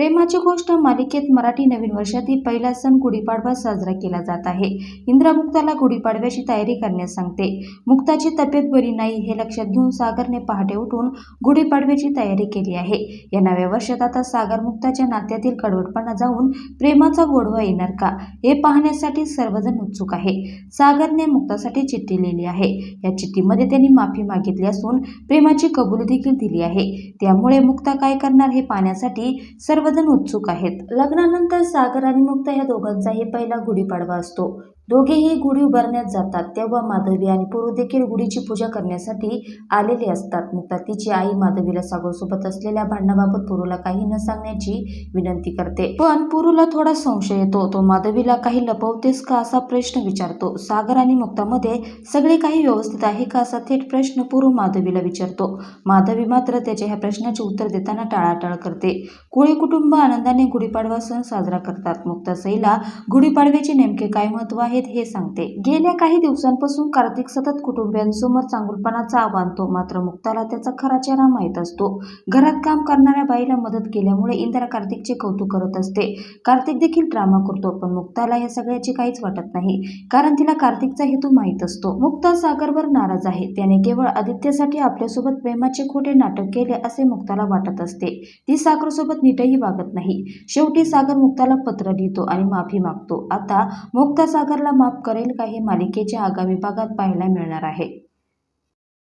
प्रेमाची गोष्ट मालिकेत मराठी नवीन वर्षातील पहिला सण गुढीपाडवा साजरा केला जात आहे. इंद्रा मुक्ताला गुढीपाडव्याची तयारी करण्यास सांगते. मुक्ताची तब्येत बरी नाही हे लक्षात घेऊन सागरने पहाटे उठून गुढीपाडव्याची तयारी केली आहे. या नव्या वर्षात आता सागर मुक्ताच्या नात्यातील कडवटपणा जाऊन प्रेमाचा गोडवा येणार का हे पाहण्यासाठी सर्वजण उत्सुक आहे. सागरने मुक्तासाठी चिठ्ठी लिहिली आहे. या चिठ्ठीमध्ये त्यांनी माफी मागितली असून प्रेमाची कबूल देखील दिली आहे. त्यामुळे मुक्ता काय करणार हे पाहण्यासाठी सर्व उत्सुक आहेत. लग्नानंतर सागर आणि मुक्ता या दोघांचाही पहिला गुढीपाडवा असतो. दोघेही गुढी उभारण्यात जातात. तेव्हा माधवी आणि पुरू देखील गुढीची पूजा करण्यासाठी आलेले असतात. मुक्ता तिची आई माधवीला सागरसोबत असलेल्या भांडणाबाबत पुरूला काही न सांगण्याची विनंती करते. पण पुरूला थोडा संशय येतो. तो माधवीला काही लपवतेस का असा प्रश्न विचारतो. सागर आणि मुक्तामध्ये सगळे काही व्यवस्थित आहे का असा थेट प्रश्न पुरू माधवीला विचारतो. माधवी मात्र त्याच्या ह्या प्रश्नाचे उत्तर देताना टाळाटाळ करते. कोळी कुटुंब आनंदाने गुढीपाडवा सण साजरा करतात. मुक्ता सईला गुढीपाडव्याचे नेमके काय महत्त्व आहेत हे सांगते. गेल्या काही दिवसांपासून कार्तिक सतत कुटुंबियांसमोर चांगुलपणाचा बांधतो मात्र मुक्ताला त्याचा खरा चेहरा माहीत असतो. घरात काम करणाऱ्या बाईला मदत केल्यामुळे इंदिरा कार्तिकचे कौतुक करत असते. कार्तिक देखील ड्रामा करतो पण मुक्ताला या सगळ्याची काहीच वाटत नाही. कारण तिला कार्तिकचा हेतू माहीत असतो. मुक्ता सागरवर नाराज आहे. त्याने केवळ आदित्यसाठी आपल्यासोबत प्रेमाचे खोटे नाटक केले असे मुक्ताला वाटत असते. ती सागरसोबत नीटही वागत नाही. शेवटी सागर मुक्ताला पत्र लिहितो आणि माफी मागतो. आता मुक्ता सागरला माफ करेल का हे मालिकेच्या आगामी भागात पाहायला मिळणार आहे.